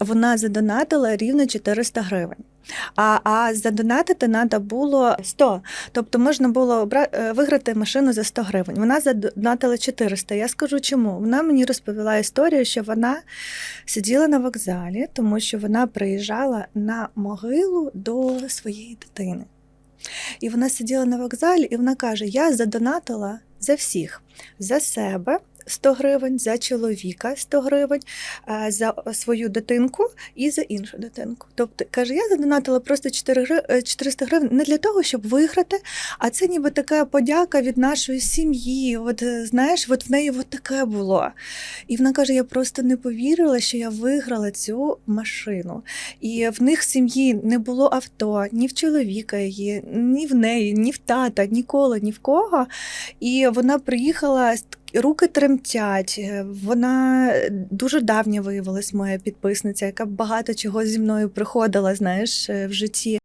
вона задонатила рівно 400 гривень. А, а задонатити треба було 100. Тобто можна було е, виграти машину за 100 гривень. Вона задонатила 400. Я скажу чому. Вона мені розповіла історію, що вона сиділа на вокзалі, тому що вона приїжджала на могилу до своєї дитини. І вона сиділа на вокзалі, і вона каже: Я задонатила за всіх, за себе. 100 гривень за чоловіка 100 гривень, е, за свою дитинку і за іншу дитинку. Тобто, каже, я задонатила просто 4 гри- е, 400 гривень не для того, щоб виграти, а це ніби така подяка від нашої сім'ї. От е, знаєш, от в неї от таке було. І вона каже: я просто не повірила, що я виграла цю машину. І в них в сім'ї не було авто, ні в чоловіка її, ні в неї, ні в тата, ніколи, ні в кого. І вона приїхала. Руки тремтять. е, Вона дуже давня виявилась моя підписниця, яка багато чого зі мною приходила, знаєш, е, в житті.